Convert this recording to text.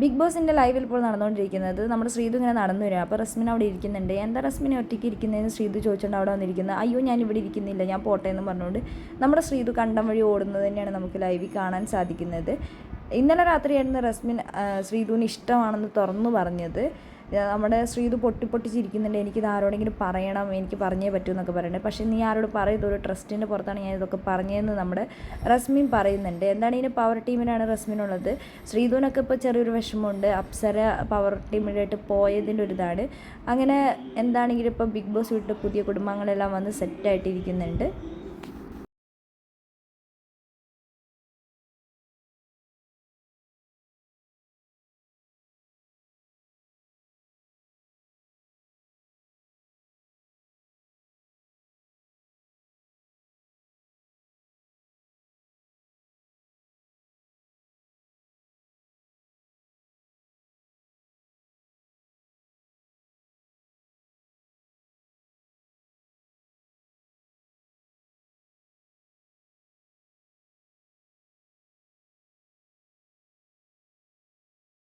Big ബോസിന്റെ ലൈവിൽ ഇപ്പോൾ നടന്നുകൊണ്ടിരിക്കുന്നത് നമ്മുടെ ശ്രീതു ഇങ്ങനെ നടന്നു വരിക. അപ്പോൾ റസ്മിൻ അവിടെ ഇരിക്കുന്നുണ്ട്. എന്താ റസ്മിനെ ഒറ്റയ്ക്ക് ഇരിക്കുന്നതെന്ന് ശ്രീതു ചോദിച്ചുകൊണ്ട് അവിടെ വന്നിരിക്കുന്നത് അയ്യോ ഞാൻ ഇവിടെ ഇരിക്കുന്നില്ല. ഞാൻ പോട്ടെ എന്ന് പറഞ്ഞുകൊണ്ട് നമ്മുടെ ശ്രീതു കണ്ടം വഴി ഓടുന്നത് തന്നെയാണ് നമുക്ക് ലൈവിൽ കാണാൻ സാധിക്കുന്നത്. ഇന്നലെ രാത്രിയായിരുന്നു റസ്മിൻ ശ്രീതുവിന് ഇഷ്ടമാണെന്ന് തുറന്നു പറഞ്ഞത്. നമ്മുടെ ശ്രീതു പൊട്ടി പൊട്ടി ചിരിക്കുന്നുണ്ട് എനിക്കിത് ആരോടെങ്കിലും പറയണം എനിക്ക് പറഞ്ഞേ പറ്റൂ എന്നൊക്കെ പറയുന്നത് പക്ഷേ നീ ആരോട് പറയുന്നത് ഒരു ട്രസ്റ്റിന്റെ പുറത്താണ് ഞാൻ ഇതൊക്കെ പറഞ്ഞതെന്ന് നമ്മുടെ റസ്മിൻ പറയുന്നുണ്ട്. എന്താണ് ഇതിന് പവർ ടീമിനാണ് റസ്മിനുള്ളത്? ശ്രീധുവിനൊക്കെ ഇപ്പോൾ ചെറിയൊരു വിഷമമുണ്ട്. അപ്സര പവർ ടീമിലായിട്ട് പോയതിന്റെ ഒരു ഇതാണ് അങ്ങനെ എന്താണെങ്കിലും ഇപ്പോൾ ബിഗ് ബോസ് വിട്ട് പുതിയ കുടുംബങ്ങളെല്ലാം വന്ന് സെറ്റായിട്ടിരിക്കുന്നുണ്ട്